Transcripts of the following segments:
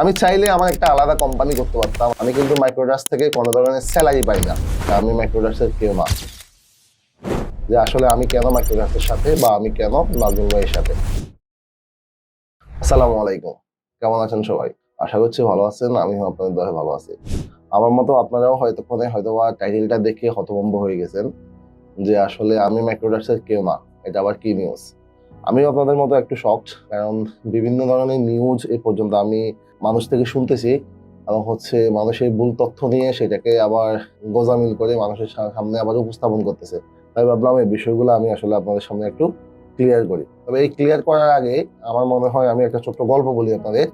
আমি চাইলে আমার একটা আলাদা কোম্পানি করতে পারতাম। আমি কিন্তু মাইক্রোডাস থেকে কোনো ধরনের স্যালারি পাই না। আমি মাইক্রোডাসের কেউ না। যে আসলে আমি কেন মাইক্রোডাসের সাথে বা আমি কেন নাজমুল ভাইয়ের সাথে? আসসালামু আলাইকুম। কেমন আছেন সবাই? আশা করছি ভালো আছেন আমি আপনাদের দয়ে ভালো আছি। আমার মতো আপনারাও হয়তো ফোনে হয়তো বা টাইটেলটা দেখে হতভম্ব হয়ে গেছেন যে আসলে আমি মাইক্রোডাসের কেউ না। এটা আবার কি নিউজ আমি আপনাদের মতো একটু শকড কারণ বিভিন্ন ধরনের নিউজ এ পর্যন্ত আমি মানুষ থেকে শুনতেছি এবং হচ্ছে মানুষের ভুল তথ্য নিয়ে সেটাকে আবার গোজামিল করে মানুষের সামনে আবার উপস্থাপন করতেছে। তাই ভাবলাম এই বিষয়গুলো আমি আসলে আপনাদের সামনে একটু ক্লিয়ার করি। তবে এই ক্লিয়ার করার আগে আমার মনে হয় আমি একটা ছোট্ট গল্প বলি আপনাদের,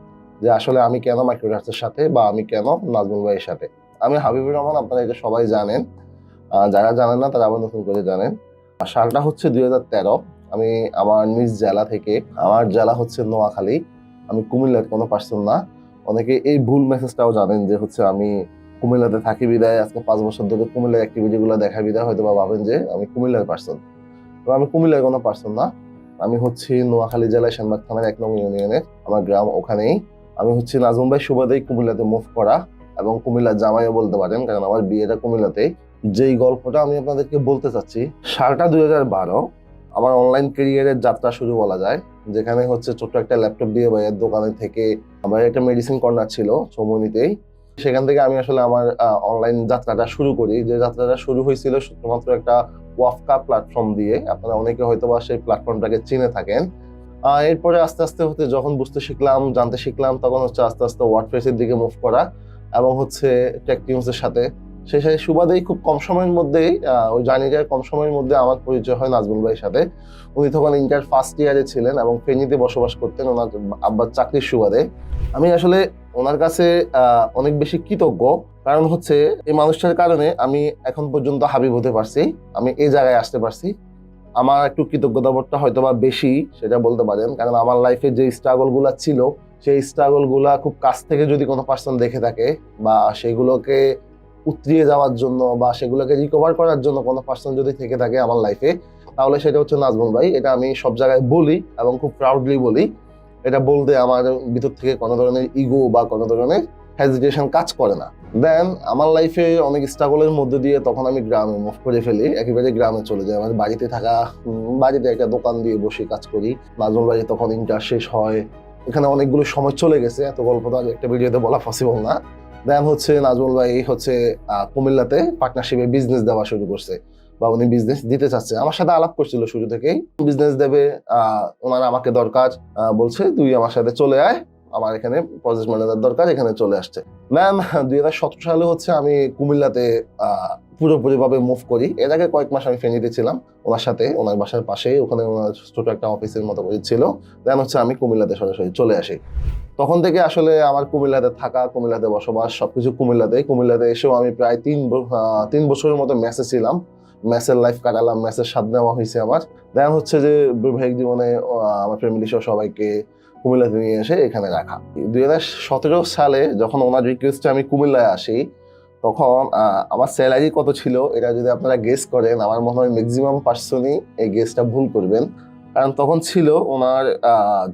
যে আসলে আমি কেন মাইক্রোডাসের সাথে বা আমি কেন নাজমুল ভাইয়ের সাথে? আমি হাবিবুর রহমান, আপনারা এটা সবাই জানেন। যারা জানেন না তারা আবার নতুন করে জানেন। সালটা হচ্ছে দুই হাজার তেরো। আমি আমার নিজ জেলা থেকে, আমার জেলা হচ্ছে নোয়াখালী, আমি কুমিল্লার কোনো পার্সন না। অনেকে এই ভুল মেসেজটাও জানেন যে হচ্ছে আমি কুমিল্লাতে থাকি বিদায়, আজকে পাঁচ বছর ধরে কুমিল্লার অ্যাক্টিভিটি গুলো দেখা বিদায় হয়তো বা ভাবেন যে আমি কুমিল্লার পার্সন তো আমি কুমিল্লার কোনো পার্সন না। আমি হচ্ছি নোয়াখালী জেলায় সেনবাগ থানার এক নং ইউনিয়নের, আমার গ্রাম ওখানেই। আমি হচ্ছি নাজমুল ভাই সুবাদেই কুমিল্লাতে মুভ করা এবং কুমিল্লার জামাইও বলতে পারেন, কারণ আমার বিয়েটা কুমিল্লাতেই। যেই গল্পটা আমি আপনাদেরকে বলতে চাচ্ছি, সালটা দুই হাজার বারো আমার অনলাইন ক্যারিয়ারের যাত্রা শুরু বলা যায়, যেখানে হচ্ছে ছোট্ট একটা ল্যাপটপ দিয়ে ভাইয়ের দোকানে থেকে আমার একটা মেডিসিন কর্নার ছিল চৌমনিতেই সেখান থেকে আমি আসলে আমার অনলাইন যাত্রাটা শুরু করি। যে যাত্রাটা শুরু হয়েছিল শুধুমাত্র একটা ওয়াফকা প্ল্যাটফর্ম দিয়ে। আপনারা অনেকে হয়তো বা সেই প্ল্যাটফর্মটাকে চিনে থাকেন। এরপরে আস্তে আস্তে হতে যখন বুঝতে শিখলাম, জানতে শিখলাম, তখন হচ্ছে আস্তে আস্তে ওয়ার্ডপ্রেসের দিকে মুভ করা এবং হচ্ছে টেক টিমসের সেই সাথে সুবাদেই খুব কম সময়ের মধ্যেই ওই জার্নিটার কম সময়ের মধ্যে আমার পরিচয় হয় নাজমুল ভাইয়ের সাথে। উনি তখন ইন্টার ফার্স্ট ইয়ারে ছিলেন এবং ফেনীতে বসবাস করতেন, ওনার আব্বার চাকরির সুবাদে। আমি আসলে ওনার কাছে অনেক বেশি কৃতজ্ঞ। কারণ হচ্ছে, এই মানুষটার কারণে আমি এখন পর্যন্ত হাবিব হতে পারছি। আমি এই জায়গায় আসতে পারছি। আমার একটু কৃতজ্ঞতাবোধটা হয়তো বা বেশি, সেটা বলতে পারেন। কারণ আমার লাইফে যে স্ট্রাগলগুলো ছিল, সেই স্ট্রাগলগুলা খুব কাছ থেকে যদি কোনো পার্সন দেখে থাকে বা সেগুলোকে উতরিয়ে যাওয়ার জন্য বা সেগুলোকে রিকভার করার জন্য কোনো পার্সন যদি থেকে থাকে আমার লাইফে তাহলে সেটা হচ্ছে নাজমুল ভাই। এটা আমি সব জায়গায় বলি এবং খুব প্রাউডলি বলি। এটা বলতে আমার ভিতর থেকে কোনো ধরনের ইগো বা কোনো ধরনের হেজিটেশন কাজ করে না। দেন আমার লাইফে অনেক স্ট্রাগলের মধ্যে দিয়ে তখন আমি গ্রামে মুভ করে ফেলি। একেবারে গ্রামে চলে যাই। আমার বাড়িতে থাকা বাড়িতে একটা দোকান দিয়ে বসে কাজ করি। নাজমুল ভাই তখন ইন্টার শেষ হয়। এখানে অনেকগুলো সময় চলে গেছে। এত গল্প তো একটা ভিডিওতে বলা পসিবল না। দেন হচ্ছে নাজমুল ভাই হচ্ছে কুমিল্লাতে পার্টনারশিপে বিজনেস দেওয়া শুরু করছে বা উনি বিজনেস দিতে চাচ্ছে। আমার সাথে আলাপ করছিল শুরু থেকেই। বিজনেস দেবে আহ, ওনার আমাকে দরকার বলছে তুই আমার সাথে চলে আয়। আমার এখানে প্রজেক্ট ম্যানেজার দরকার, এখানে চলে আসছে। ম্যাম দুই হাজার সতেরো সালে হচ্ছে আমি কুমিল্লাতে পুরোপুরিভাবে মুভ করি। এর আগে কয়েক মাস আমি ফেনীতে ছিলাম, ওনার সাথে, ওনার বাসার পাশেই ওখানে ওনার ছোট একটা অফিসের মতো করে ছিল। দেন হচ্ছে আমি কুমিল্লাতে সরাসরি চলে আসি। তখন থেকে আসলে আমার কুমিল্লাতে থাকা, কুমিল্লাতে বসবাস, সবকিছু কুমিল্লাতে কুমিল্লাতে এসেও আমি প্রায় তিন তিন বছরের মতো ম্যাচে ছিলাম। ম্যাচের লাইফ কাটালাম ম্যাচের স্বাদ নেওয়া হয়েছে আমার। দেন হচ্ছে যে বৈবাহিক জীবনে আমার ফ্যামিলি সহ সবাইকে কুমিল্লাতে নিয়ে এসে এখানে রাখা দুই হাজার সতেরো সালে যখন ওনার রিকোয়েস্টে আমি কুমিল্লায় আসি, তখন আমার স্যালারি কত ছিল এটা যদি আপনারা গেস করেন, আমার মনে হয় ম্যাক্সিমাম পার্সনই এই গেসটা ভুল করবেন। কারণ তখন ছিল ওনার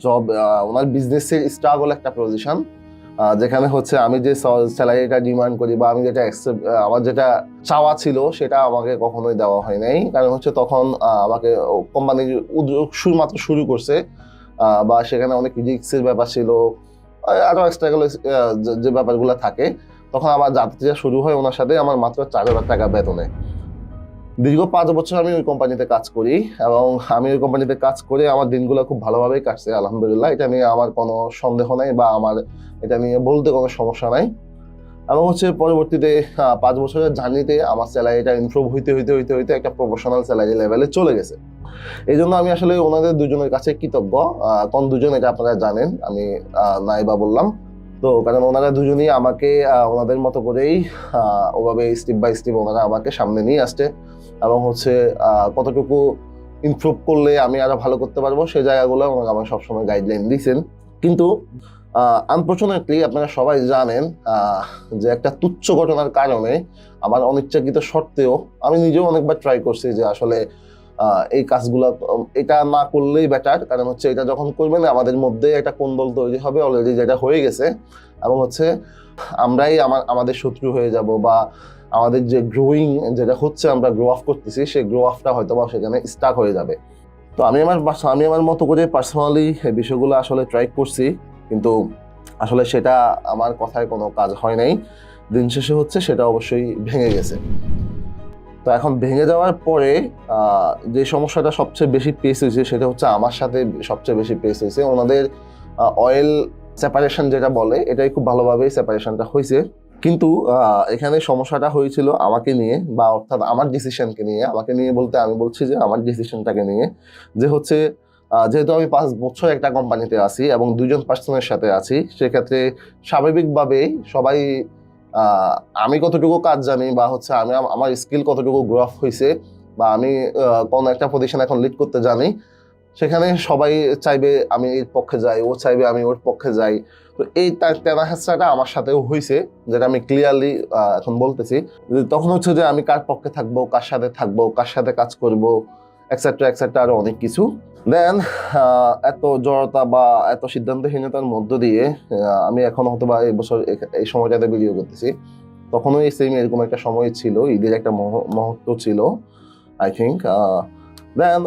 জব ওনার বিজনেসের স্ট্রাগল একটা পজিশন যেখানে হচ্ছে আমি যে স্যালারিটা ডিমান্ড করি বা আমি যেটা আমার যেটা চাওয়া ছিল সেটা আমাকে কখনোই দেওয়া হয় নাই। কারণ হচ্ছে তখন আমাকে কোম্পানি শুরু মাত্র শুরু করছে বা সেখানে অনেক রিক্সের ব্যাপার ছিল। আরও আরও এক্সট্রা যে ব্যাপারগুলো থাকে। তখন আমার যাত্রীরা শুরু হয় ওনার সাথে আমার মাত্র চার হাজার টাকা বেতনে। দীর্ঘ পাঁচ বছর আমি ওই কোম্পানিতে কাজ করি এবং আমি ওই কোম্পানিতে কাজ করে আমার দিনগুলো খুব ভালোভাবেই কাটছে, আলহামদুলিল্লাহ। এটা নিয়ে আমার কোনো সন্দেহ নাই বা আমার, এটা নিয়ে বলতে কোনো সমস্যা নাই। এবং হচ্ছে পরবর্তীতে পাঁচ বছরের জার্নিতে আমার স্যালারিটা ইমপ্রুভ হইতে হইতে হইতে হইতে একটা প্রফেশনাল স্যালারি লেভেলে চলে গেছে। এই জন্য আমি আসলে ওনাদের দুজনের কাছে কৃতজ্ঞ। কোন দুজন, এটা আপনারা জানেন, আমি নাইবা বললাম। তো কারণ ওনারা দুজনই আমাকে ওনাদের মতো করেই ওভাবে স্টেপ বাই স্টেপ ওনারা আমাকে সামনে নিয়ে আসছে। এবং হচ্ছে কতটুকু ইমপ্রুভ করলে আমি আরও ভালো করতে পারব সেই জায়গাগুলো ওনারা আমাকে সবসময় গাইডলাইন দিয়েছেন কিন্তু আনফর্চুনেটলি আপনারা সবাই জানেন যে একটা তুচ্ছ ঘটনার কারণে আমার অনিচ্ছাকৃত সত্ত্বেও আমি নিজেও অনেকবার ট্রাই করছি যে আসলে এই কাজগুলো, এটা না করলেই বেটার কারণ হচ্ছে এটা যখন করবেন, আমাদের মধ্যে একটা কোন্দল তৈরি হবে অলরেডি যেটা হয়ে গেছে। এবং হচ্ছে আমরাই আমার, আমাদের শত্রু হয়ে যাব বা আমাদের যে গ্রোয়িং যেটা হচ্ছে, আমরা গ্রো আপ করতেছি, সেই গ্রো আপটা হয়তো বা সেখানে স্টাক হয়ে যাবে। তো আমি আমার আমি আমার মতো করে পার্সোনালি বিষয়গুলো আসলে ট্রাই করছি। কিন্তু আসলে সেটা আমার কথায় কোনো কাজ হয় নাই। দিন শেষে হচ্ছে সেটা অবশ্যই ভেঙে গেছে। তো এখন ভেঙে যাওয়ার পরে যে সমস্যাটা সবচেয়ে বেশি পেস হয়েছে সেটা হচ্ছে আমার সাথে সবচেয়ে বেশি পেস হয়েছে। ওনাদের অয়েল সেপারেশন যেটা বলে, এটাই খুব ভালোভাবেই সেপারেশনটা হয়েছে। কিন্তু এখানে সমস্যাটা হয়েছিল আমাকে নিয়ে বা অর্থাৎ আমার ডিসিশনকে নিয়ে। আমাকে নিয়ে বলতে আমি বলছি যে, আমার ডিসিশনটাকে নিয়ে। যে হচ্ছে যেহেতু আমি পাঁচ বছর একটা কোম্পানিতে আছি এবং দুজন পার্সনের সাথে আছি, সেক্ষেত্রে স্বাভাবিকভাবেই সবাই আমি কতটুকু কাজ জানি বা হচ্ছে আমি আমার স্কিল কতটুকু গ্রো আপ হয়েছে বা আমি কোন একটা পজিশন এখন লিড করতে জানি, সেখানে সবাই চাইবে আমি এর পক্ষে যাই, ও চাইবে আমি ওর পক্ষে যাই। তো এই টেনা হেঁচড়াটা আমার সাথেও হয়েছে যেটা আমি ক্লিয়ারলি এখন বলতেছি। তখন হচ্ছে যে আমি কার পক্ষে থাকব, কার সাথে থাকব, কার সাথে কাজ করব এক্সেট্রা এক্সেট্রা আরও অনেক কিছু। দেন এত জড়তা বা এত সিদ্ধান্তহীনতার মধ্য দিয়ে আমি এখন হয়তো বা এই বছর এই সময়টাতে ভিডিও করতেছি। তখনও এই সেম এরকম একটা সময় ছিল, ঈদের একটা মহ- মুহূর্ত ছিল আই থিঙ্ক দেন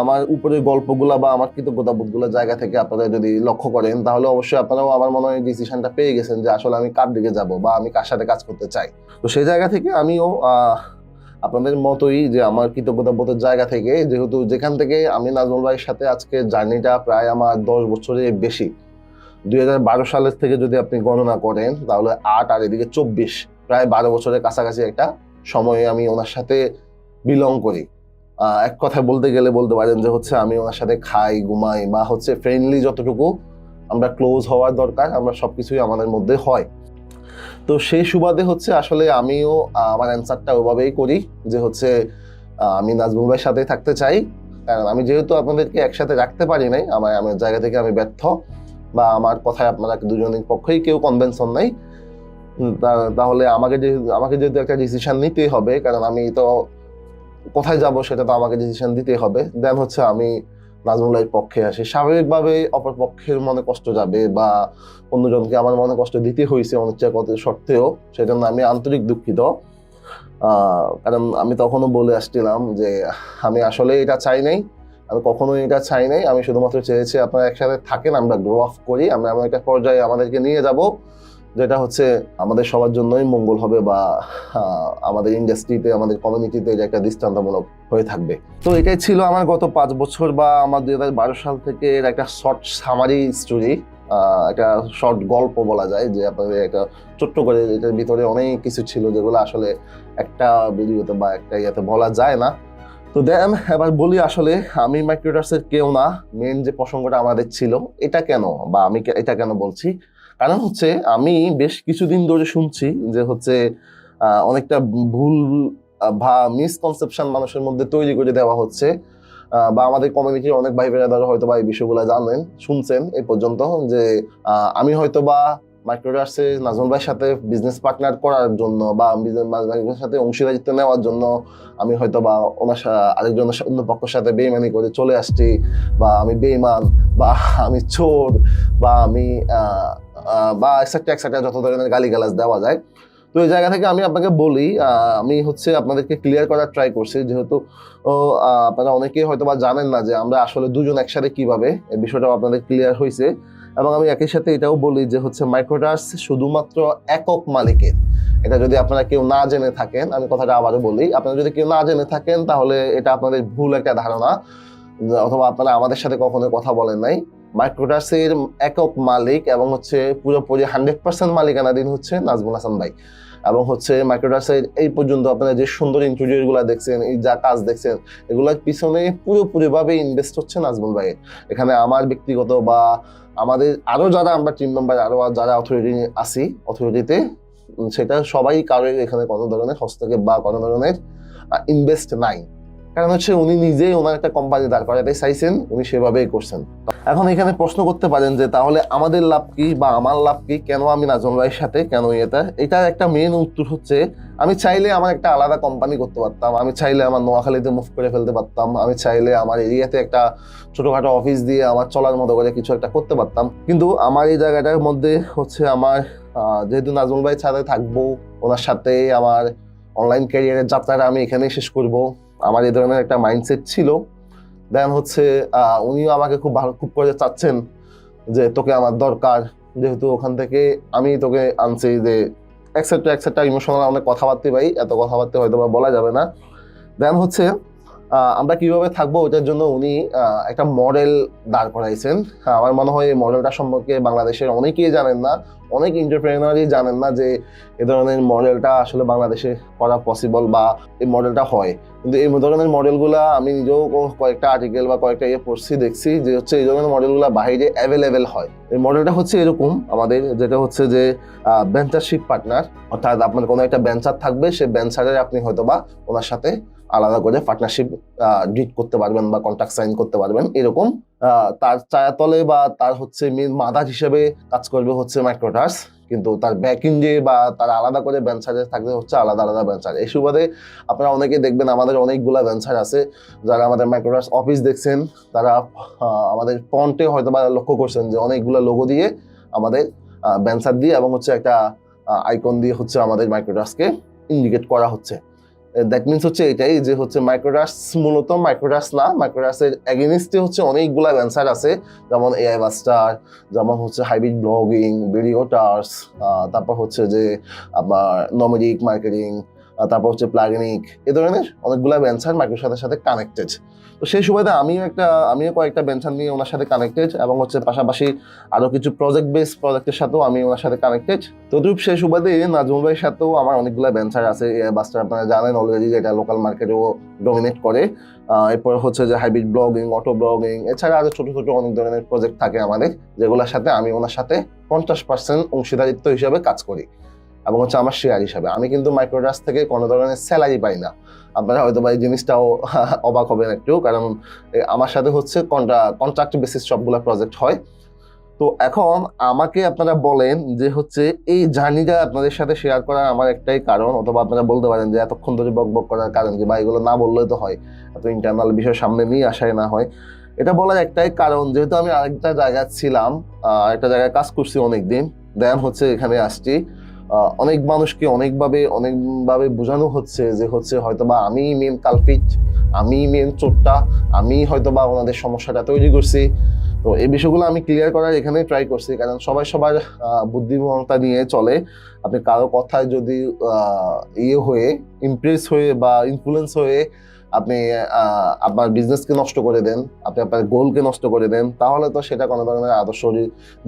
আমার উপরের গল্পগুলো বা আমার কৃতজ্ঞতাবোধগুলো জায়গা থেকে আপনারা যদি লক্ষ্য করেন, তাহলে অবশ্যই আপনারাও আমার মনে হয় ডিসিশনটা পেয়ে গেছেন যে আসলে আমি কার দিকে যাব বা আমি কার সাথে কাজ করতে চাই। তো সেই জায়গা থেকে আমিও আপনাদের মতোই যে আমার কৃতজ্ঞতা কৃতজ্ঞতাবোধের জায়গা থেকে, যেহেতু যেখান থেকে আমি নাজমুল ভাইয়ের সাথে আজকে জার্নিটা প্রায় আমার দশ বছরের বেশি। দুই হাজার বারো সালের থেকে যদি আপনি গণনা করেন, তাহলে আট আর এদিকে চব্বিশ, প্রায় বারো বছরের কাছাকাছি একটা সময়ে আমি ওনার সাথে বিলং করি। এক কথায় বলতে গেলে বলতে পারেন যে হচ্ছে আমি ওনার সাথে খাই, ঘুমাই বা হচ্ছে ফ্রেন্ডলি যতটুকু আমরা ক্লোজ হওয়ার দরকার, আমরা সবকিছুই আমাদের মধ্যে হয়। তো সেই সুবাদে হচ্ছে আসলে আমিও আমার অ্যান্সারটা ওভাবেই করি যে হচ্ছে আমি নাজমুল ভাইয়ের সাথে থাকতে চাই। কারণ আমি যেহেতু আপনাদেরকে একসাথে রাখতে পারি নাই, আমার আমার জায়গা থেকে আমি ব্যর্থ বা আমার কথায় আপনারা দুজনের পক্ষেই কেউ কনভেনশন নাই। তাহলে আমাকে যে, আমাকে যেহেতু একটা ডিসিশন নিতেই হবে, কারণ আমি তো কোথায় যাব সেটা তো আমাকে ডিসিশন দিতেই হবে। দেন হচ্ছে আমি নাজমুল্লাহের পক্ষে আসে। স্বাভাবিকভাবে অপর পক্ষের মনে কষ্ট যাবে বা অন্যজনকে আমার মনে কষ্ট দিতে হয়েছে অনিচ্ছা কত সত্ত্বেও, সেজন্য আমি আন্তরিক দুঃখিত। কারণ আমি তখনও বলে আসছিলাম যে, আমি আসলে এটা চাই নাই, আমি কখনো এটা চাই নাই, আমি শুধুমাত্র চেয়েছি আপনারা একসাথে থাকেন, আমরা গ্রো আপ করি, আমরা এমন একটা পর্যায়ে আমাদেরকে নিয়ে যাব। যেটা হচ্ছে আমাদের সবার জন্যই মঙ্গল হবে বা আমাদের ইন্ডাস্ট্রিতে আমাদের কমিউনিটিতে এটা একটা দৃষ্টান্তমূলক হয়ে থাকবে। তো এটাই ছিল আমার গত পাঁচ বছর বা আমার দুই হাজার বারো সাল থেকে এর একটা শর্ট সামারি স্টোরি একটা শর্ট গল্প বলা যায় যে আপনাদের একটা ছোট্ট করে এটার ভিতরে অনেক কিছু ছিল যেগুলো আসলে একটা ভিডিওতে বা একটা ইয়েতে বলা যায় না। তো দেন, এবার বলি আসলে আমি মাইক্রোডাসের কেউ না মেন যে প্রসঙ্গটা আমাদের ছিল, এটা কেন বা আমি এটা কেন বলছি? কারণ হচ্ছে আমি বেশ কিছুদিন ধরে শুনছি যে হচ্ছে অনেকটা ভুল বা মিসকনসেপশন মানুষের মধ্যে তৈরি করে দেওয়া হচ্ছে। বা আমাদের কমিউনিটির অনেক ভাই বোনেরা হয়তো বা এই বিষয়গুলো জানেন, শুনছেন এই পর্যন্ত যে আমি হয়তো বা মাইক্রোডাসে নাজমুল ভাইয়ের সাথে বিজনেস পার্টনার করার জন্য বা বিজনেস সাথে অংশীদারিত্ব নেওয়ার জন্য আমি হয়তো বা ওনার আরেকজনের অন্য পক্ষের সাথে বেইমানি করে চলে আসছি বা আমি বেইমান বা আমি চোর বা আমি বা এক্সেট্রা এক্সেট্রা যত ধরনের গালিগালাজ দেওয়া যায়। তো এই জায়গা থেকে আমি আপনাকে বলি আমি হচ্ছে আপনাদেরকে ক্লিয়ার করার ট্রাই করছি, যেহেতু আপনারা অনেকেই হয়তো বা জানেন না যে আমরা আসলে দুজন একসাথে কীভাবে এই বিষয়টাও আপনাদের ক্লিয়ার হয়েছে এবং আমি একই সাথে এটাও বলি যে হচ্ছে মাইক্রোডাস শুধুমাত্র একক মালিকের। এটা যদি আপনারা কেউ না জেনে থাকেন, আমি কথাটা আবারও বলি, আপনারা যদি কেউ না জেনে থাকেন, তাহলে এটা আপনাদের ভুল একটা ধারণা, অথবা আপনারা আমাদের সাথে কখনো কথা বলেন নাই। মাইক্রোডাসের একক মালিক এবং হচ্ছে পুরোপুরি হান্ড্রেড পার্সেন্ট মালিকানাধীন হচ্ছে নাজমুল হাসান ভাই। এবং হচ্ছে মাইক্রোডাসের এই পর্যন্ত আপনারা যে সুন্দর ইন্টারভিউ গুলা দেখছেন, এই যা কাজ দেখছেন, এগুলোর পিছনে পুরোপুরিভাবে ইনভেস্ট হচ্ছে নাজমুল ভাইয়ের। এখানে আমার ব্যক্তিগত বা আমাদের আরও যারা আমরা টিম মেম্বার আরও যারা অথরিটি আছি অথরিটিতে সেটা সবাই কারোর এখানে কোনো ধরনের হস্তক্ষেপ বা কোনো ধরনের ইনভেস্ট নাই। কারণ হচ্ছে উনি নিজেই ওনার একটা কোম্পানি দাঁড় করাতে চাইছেন, উনি সেভাবেই করছেন। এখন এখানে প্রশ্ন করতে পারেন যে তাহলে আমাদের লাভ কি বা আমার লাভ কি? কেন আমি নাজন ভাইয়ের সাথে? কেন এটা? এটার একটা মেন উত্তর হচ্ছে, আমি চাইলে আমার একটা আলাদা কোম্পানি করতে পারতাম, আমি চাইলে আমার নোয়াখালীতে মুভ করে ফেলতে পারতাম, আমি চাইলে আমার এরিয়াতে একটা ছোটোখাটো অফিস দিয়ে আমার চলার মতো করে কিছু একটা করতে পারতাম। কিন্তু আমার এই জায়গাটার মধ্যে হচ্ছে আমার যেহেতু নাজমুল ভাই সাথে থাকব, ওনার সাথে আমার অনলাইন ক্যারিয়ারের যাত্রাটা আমি এখানেই শেষ করব। আমার এই ধরনের একটা মাইন্ডসেট ছিল। দেন হচ্ছে উনিও আমাকে খুব ভালো, খুব করে চাচ্ছেন যে তোকে আমার দরকার। যেহেতু ওখান থেকে আমি তোকে আনছি যে একসেপ্টা একসেপ্টা ইমোশনাল অনেক কথাবার্তা পাই এত কথাবার্তা হয়তো বা বলা যাবে না। দেন হচ্ছে আমরা কীভাবে থাকব ওটার জন্য উনি একটা মডেল দাঁড় করাইছেন। হ্যাঁ, আমার মনে হয় এই মডেলটা সম্পর্কে বাংলাদেশের অনেকেই জানেন না অনেক এন্টারপ্রেনারই জানেন না যে এ ধরনের মডেলটা আসলে বাংলাদেশে করা পসিবল বা এই মডেলটা হয়। কিন্তু এই ধরনের মডেলগুলা আমি নিজেও কয়েকটা আর্টিকেল বা কয়েকটা ইয়ে পড়ছি দেখছি যে হচ্ছে এই ধরনের মডেলগুলো বাইরে অ্যাভেলেবেল হয়। এই মডেলটা হচ্ছে এরকম আমাদের যেটা হচ্ছে যে বেঞ্চারশিপ পার্টনার অর্থাৎ আপনার কোনো একটা বেঞ্চার থাকবে সেই বেঞ্চারের আপনি হয়তো বা ওনার সাথে আলাদা করে পার্টনারশিপ ডিট করতে পারবেন বা কন্ট্রাক্ট সাইন করতে পারবেন, এরকম তার চায়াতলে বা তার হচ্ছে মেন মাদার হিসেবে কাজ করবে হচ্ছে মাইক্রোটার্স কিন্তু তার ব্যাক ইন্ডে বা তার আলাদা করে বেঞ্চারে থাকতে হচ্ছে আলাদা আলাদা বেঞ্চার এই সুবাদে আপনারা অনেকে দেখবেন আমাদের অনেকগুলা ব্যানসার আছে, যারা আমাদের মাইক্রোটার্স অফিস দেখছেন, তারা আমাদের ফন্টে হয়তো বা লক্ষ্য করছেন যে অনেকগুলো লোগো দিয়ে আমাদের বেঞ্চার দিয়ে এবং হচ্ছে একটা আইকন দিয়ে হচ্ছে আমাদের মাইক্রোটার্সকে ইন্ডিকেট করা হচ্ছে। দ্যাট মিনস হচ্ছে এটাই যে হচ্ছে মাইক্রোডাস মূলত মাইক্রোডাস না মাইক্রোডাসের অ্যাগেনিস্টে হচ্ছে অনেকগুলা অ্যান্সার আছে, যেমন এআই মাস্টার যেমন হচ্ছে হাইব্রিড ব্লগিং ভিডিও টার্স তারপর হচ্ছে যে আপনার নমেরিক মার্কেটিং তারপর হচ্ছে প্লাগনিক এ ধরনের অনেকগুলা ভেঞ্চার মাইক্রোসাথের সাথে সাথে কানেক্টেড তো সেই সুবাদে আমিও একটা, আমিও কয়েকটা ভেঞ্চার নিয়ে ওনার সাথে কানেক্টেড এবং হচ্ছে পাশাপাশি আরও কিছু প্রজেক্ট বেস প্রজেক্টের সাথেও আমি ওনার সাথে কানেক্টেড তদ্রুপ সেই সুবাদে নাজমুল ভাইয়ের সাথেও আমার অনেকগুলো ভেঞ্চার আছে বাসটা আপনারা জানেন অলরেডি যেটা লোকাল মার্কেটেও ডমিনেট করে। এরপর হচ্ছে যে হাইব্রিড ব্লগিং অটো ব্লগিং এছাড়া আরও ছোট ছোট অনেক ধরনের প্রজেক্ট থাকে আমাদের, যেগুলোর সাথে আমি ওনার সাথে পঞ্চাশ পার্সেন্ট অংশীদারিত্ব হিসাবে কাজ করি। এবং হচ্ছে আমার শেয়ার হিসাবে। আমি কিন্তু মাইক্রোডাস থেকে কোনো ধরনের স্যালারি পাই না। আপনারা হয়তো বা এই জিনিসটাও অবাক হবেন একটু, কারণ আমার সাথে হচ্ছে কন্ট্রা কন্ট্রাক্ট বেসিস সবগুলো প্রজেক্ট হয়। তো এখন আমাকে আপনারা বলেন যে হচ্ছে এই জার্নিটা আপনাদের সাথে শেয়ার করার আমার একটাই কারণ, অথবা আপনারা বলতে পারেন যে এতক্ষণ ধরে বক বক করার কারণ কি, বা এগুলো না বললেই তো হয়। এত ইন্টারনাল বিষয় সামনে নিয়ে আসায় না হয়। এটা বলার একটাই কারণ, যেহেতু আমি আরেকটা জায়গায় ছিলাম একটা জায়গায় কাজ করছি অনেকদিন দেন হচ্ছে এখানে আসছি। অনেক মানুষকে অনেকভাবে অনেকভাবে বোঝানো হচ্ছে যে হচ্ছে হয়তোবা আমি মেন কালপিট আমি মেন চোরটা, আমি হয়তোবা ওনাদের সমস্যাটা তৈরি করছি। তো এই বিষয়গুলো আমি ক্লিয়ার করার এখানে ট্রাই করছি, কারণ সবাই সবার বুদ্ধিমত্তা নিয়ে চলে। আপনি কারও কথায় যদি ইয়ে হয়ে ইমপ্রেস হয়ে বা ইনফ্লুয়েন্স হয়ে আপনি আপনার বিজনেসকে নষ্ট করে দেন, আপনি আপনার গোলকে নষ্ট করে দেন, তাহলে তো সেটা কোনো ধরনের আদর্শ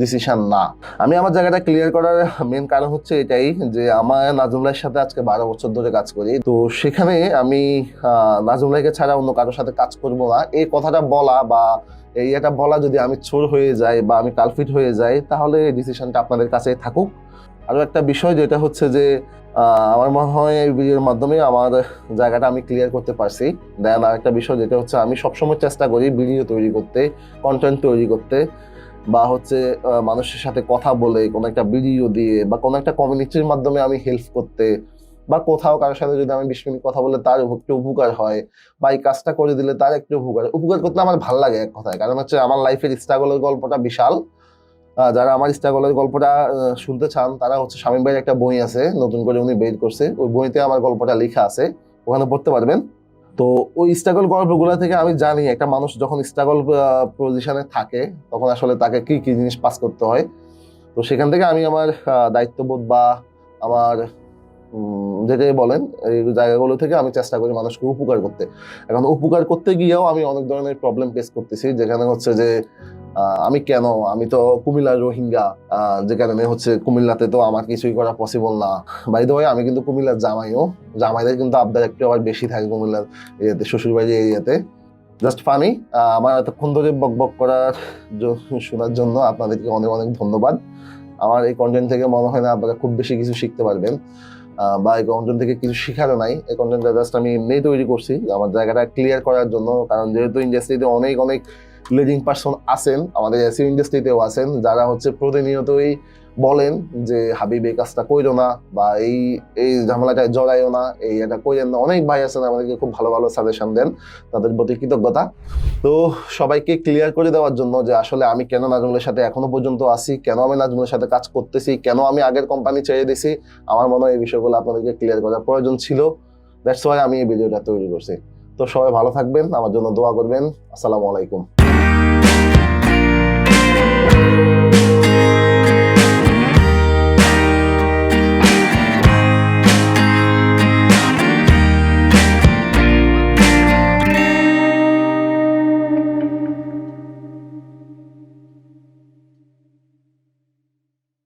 ডিসিশন না। আমি আমার জায়গাটা ক্লিয়ার করার মেন কারণ হচ্ছে এটাই যে আমার নাজমুল্লাহর সাথে আজকে বারো বছর ধরে কাজ করি। তো সেখানে আমি নাজমুল্লাহকে ছাড়া অন্য কারোর সাথে কাজ করব না। এই কথাটা বলা বা এই এটা বলা যদি আমি চোর হয়ে যাই বা আমি কালফিট হয়ে যাই, তাহলে ডিসিশনটা আপনাদের কাছে থাকুক। আরও একটা বিষয় যেটা হচ্ছে যে আমার মনে হয় এই ভিডিওর মাধ্যমে আমার জায়গাটা আমি ক্লিয়ার করতে পারছি। দেন আর একটা বিষয় যেটা হচ্ছে আমি সবসময় চেষ্টা করি ভিডিও তৈরি করতে কন্টেন্ট তৈরি করতে, বা হচ্ছে মানুষের সাথে কথা বলে, কোনো একটা ভিডিও দিয়ে, বা কোনো একটা কমিউনিটির মাধ্যমে আমি হেল্প করতে, বা কোথাও কারোর সাথে যদি আমি বিশ মিনিট কথা বলে তার একটু উপকার হয়, বা এই কাজটা করে দিলে তার একটু উপকার উপকার করতে আমার ভালো লাগে এক কথায়, কারণ হচ্ছে আমার লাইফের স্ট্রাগলের গল্পটা বিশাল। যারা আমার স্ট্রাগলের গল্পটা শুনতে চান, তারা হচ্ছে স্বামী ভাইয়ের একটা বই আছে, নতুন করে উনি বের করছে। ওই বইতে আমার গল্পটা লেখা আছে, ওখানে পড়তে পারবেন। তো ওই স্ট্রাগল গল্পগুলো থেকে আমি জানি, একটা মানুষ যখন স্ট্রাগল পজিশনে থাকে, তখন আসলে তাকে কি কি জিনিস পাস করতে হয়। তো সেখান থেকে আমি আমার দায়িত্ববোধ বা আমার যেটাই বলেন, এই জায়গাগুলো থেকে আমি চেষ্টা করি মানুষকে উপকার করতে। এখন উপকার করতে গিয়েও আমি অনেক ধরনের প্রবলেম ফেস করতেছি, যেখানে হচ্ছে যে আমি কেন? আমি তো কুমিল্লার রোহিঙ্গা যে কারণে হচ্ছে কুমিল্লাতে তো আমার কিছুই করা পসিবল না। বাই দ্য আমি কিন্তু কুমিল্লার জামাইও। জামাইদের কিন্তু আবদার একটু আবার বেশি থাকে কুমিল্লার এরিয়াতে শ্বশুরবাড়ির এরিয়াতে। জাস্ট ফানি আমার এতক্ষণ ধরে বক বক করার শোনার জন্য আপনাদেরকে অনেক অনেক ধন্যবাদ। আমার এই কন্টেন্ট থেকে মনে হয় না আপনারা খুব বেশি কিছু শিখতে পারবেন। বা এই কন্টেন্ট থেকে কিছু শেখারও নাই। এই কন্টেন্টটা জাস্ট আমি এমনিই তৈরি করছি। আমার জায়গাটা ক্লিয়ার করার জন্য, কারণ যেহেতু ইন্ডাস্ট্রিতে অনেক অনেক লিডিং পার্সন আছেন, আমাদের এসি ইন্ডাস্ট্রিতেও আছেন, যারা হচ্ছে প্রতিনিয়তই বলেন যে, হাবিব, এই কাজটা কইরো না বা এই এই ঝামেলাটায় জড়াইও না, এই এটা কইরেন না। অনেক ভাই আছেন, আমাদেরকে খুব ভালো ভালো সাজেশন দেন, তাদের প্রতি কৃতজ্ঞতা। তো সবাইকে ক্লিয়ার করে দেওয়ার জন্য যে, আসলে আমি কেন নাজমুলের সাথে এখনও পর্যন্ত আছি, কেন আমি নাজমুলের সাথে কাজ করতেছি, কেন আমি আগের কোম্পানি ছেড়ে দিছি, আমার মনে হয় এই বিষয়গুলো আপনাদেরকে ক্লিয়ার করার প্রয়োজন ছিল। দ্যাটস ওয়াই আমি এই ভিডিওটা তৈরি করছি। তো সবাই ভালো থাকবেন, আমার জন্য দোয়া করবেন। আসসালামু আলাইকুম। Thank you.